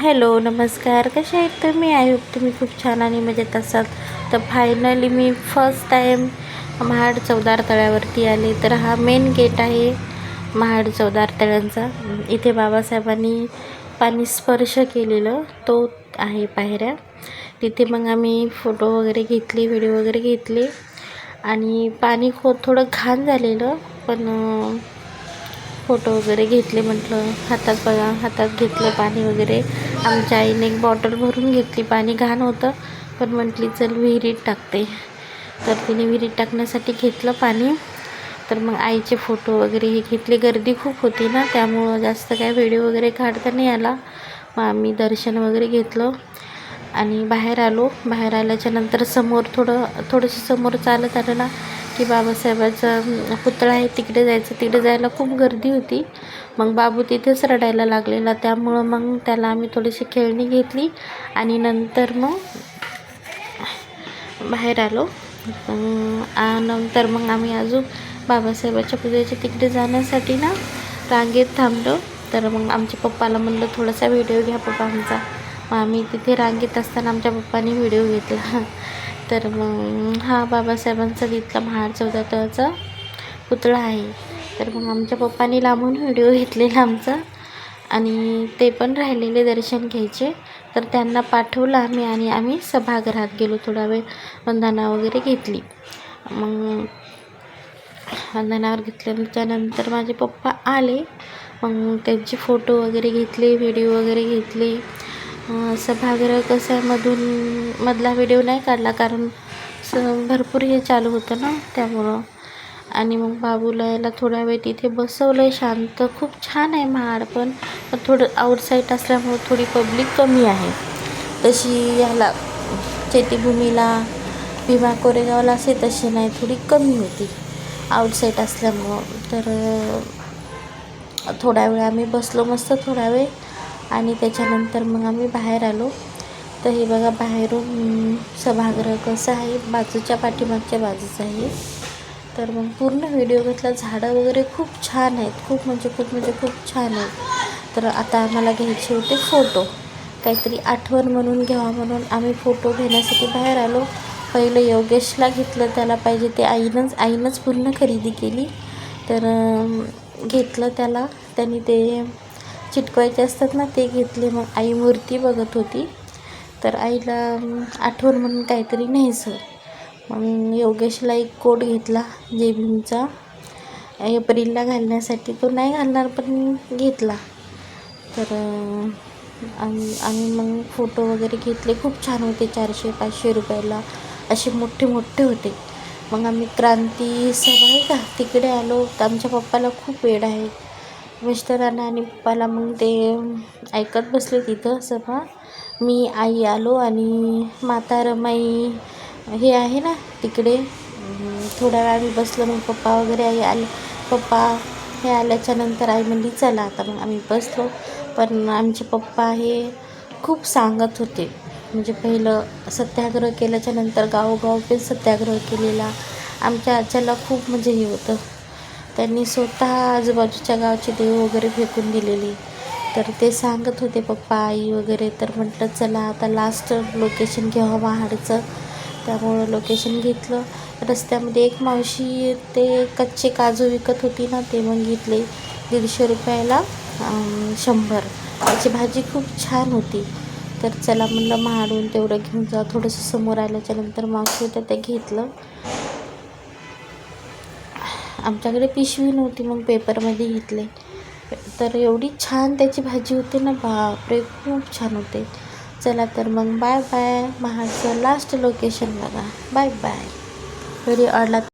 Hello नमस्कार. कसे आहेत तुम्ही? आय होप तुम्ही खूप छान आणि मजेत असाल. तर फायनली मी फर्स्ट टाईम महाड चौदार तळ्यावरती आले. तर हा मेन गेट आहे महाड चौदार तळ्यांचा. इथे बाबासाहेबांनी पाणी स्पर्श केलेलं. तो आहे पायऱ्या. तिथे मग आम्ही फोटो वगैरे घेतले व्हिडिओ वगैरे घेतले. आणि पाणी खो थोडं घाण झालेलं पण फोटो वगैरे घेतले म्हटलं हातात बघा हातात घेतलं पाणी वगैरे. आमच्या आईने एक बॉटल भरून घेतली पाणी घाण होतं पण म्हटली चल विहिरीत टाकते. तर तिने विहिरीत टाकण्यासाठी घेतलं पाणी. तर मग आईचे फोटो वगैरे हे घेतले. गर्दी खूप होती ना त्यामुळं जास्त काय व्हिडिओ वगैरे काढता नाही आला. मग आम्ही दर्शन वगैरे घेतलं आणि बाहेर आलो. बाहेर आल्याच्यानंतर समोर थोडं थोडंसं समोर चालत आलं ना की बाबासाहेबाचा पुतळा आहे तिकडे जायचं. तिकडे जायला खूप गर्दी होती. मग बाबू तिथेच रडायला लागलेला. त्यामुळं मग त्याला आम्ही थोडीशी खेळणी घेतली आणि नंतर मग बाहेर आलो. नंतर मग आम्ही अजून बाबासाहेबाच्या पूजेच्या तिकडे जाण्यासाठी ना रांगेत थांबलो. तर मग आमच्या पप्पाला म्हणलं थोडासा व्हिडिओ घ्या पप्पा आमचा. मग आम्ही तिथे रांगेत असताना आमच्या पप्पाने व्हिडिओ घेतला. तर मग हा बाबासाहेबांचा तिथला महाड चौदाचा पुतळा आहे. तर मग आमच्या पप्पानी लांबून व्हिडिओ घेतलेला आमचा आणि ते पण राहिलेले दर्शन घ्यायचे. तर त्यांना पाठवलं आम्ही आणि आम्ही सभागृहात गेलो थोडा वेळ वंदना वगैरे घेतली. मग वंदनावर घेतल्याच्यानंतर माझे पप्पा आले. मग त्यांचे फोटो वगैरे घेतले व्हिडिओ वगैरे घेतले. सभागृह कसं आहे? मधून मधला व्हिडिओ नाही काढला कारण स भरपूर हे चालू होतं ना त्यामुळं. आणि मग बाबूला याला थोडा वेळ तिथे बसवलं आहे शांत. खूप छान आहे महाड पण. पण थोडं आउटसाईड असल्यामुळं थोडी पब्लिक कमी आहे. तशी याला चैत्यभूमीला भीमा कोरेगावला असे तशी नाही थोडी कमी होती. आउटसाईड असल्यामुळं. तर थोडा वेळ आम्ही बसलो मस्त थोडा वेळ. आणि त्याच्यानंतर मग आम्ही बाहेर आलो. तर हे बघा बाहेरून सभागृह कसं आहे? बाजूच्या पाठीमागच्या बाजूचं आहे. तर मग पूर्ण व्हिडिओ घेतला. झाडं वगैरे खूप छान आहेत. खूप म्हणजे खूप म्हणजे खूप छान आहेत. तर आता आम्हाला घ्यायचे होते फोटो. काहीतरी आठवण म्हणून घ्यावा म्हणून आम्ही फोटो घेण्यासाठी बाहेर आलो. पहिलं योगेशला घेतलं त्याला पाहिजे ते आईनंच आईनंच पूर्ण खरेदी केली. तर घेतलं त्याला. त्यांनी ते चिटकवायचे असतात ना ते घेतले. मग आई मूर्ती बघत होती. तर आईला आठवण म्हणून काहीतरी न्यायचं मग योगेशला एक कोट घेतला जे भीमचा एप्रिलला घालण्यासाठी तो नाही घालणार पण घेतला. तर आम्ही आम्ही मग फोटो वगैरे घेतले. खूप छान होते चारशे पाचशे रुपयाला. असे मोठे मोठे होते. मग आम्ही क्रांती सभा आहे का तिकडे आलो. तर आमच्या पप्पाला खूप वेळ आहे. मिस्टरांना आणि पप्पाला मग ते ऐकत बसले तिथं सभा. मी आई आलो आणि माता रमाई हे आहे ना तिकडे. थोड्या वेळ आम्ही बसलो मग पप्पा वगैरे आई आले. पप्पा हे आल्याच्यानंतर आई म्हणली चला आता मग आम्ही बसलो. पण आमचे पप्पा हे खूप सांगत होते. म्हणजे पहिलं सत्याग्रह केल्याच्यानंतर गावोगाव पण सत्याग्रह केलेला. आमच्या आजच्याला खूप म्हणजे हे होतं. त्यांनी स्वतः आजूबाजूच्या गावचे देव वगैरे फेकून दिलेले. तर ते सांगत होते पप्पा आई वगैरे. तर म्हटलं चला आता लास्ट लोकेशन घ्यावं महाडचं त्यामुळं लोकेशन घेतलं. रस्त्यामध्ये एक मावशी ते कच्चे काजू विकत होती ना ते मग घेतले दीडशे रुपयाला शंभर. त्याची भाजी खूप छान होती. तर चला म्हणलं महाडून तेवढं घेऊन जा. थोडंसं समोर आल्याच्यानंतर मावशी होत्या ते घेतलं. आमच्याकडे पिशवी नव्हती मग पेपरमध्ये घेतले. तर एवढी छान त्याची भाजी होते ना बापरे खूप छान होते. चला तर मग बाय बाय महाडचं लास्ट लोकेशन बघा. बाय बाय व्हिडिओ आवडला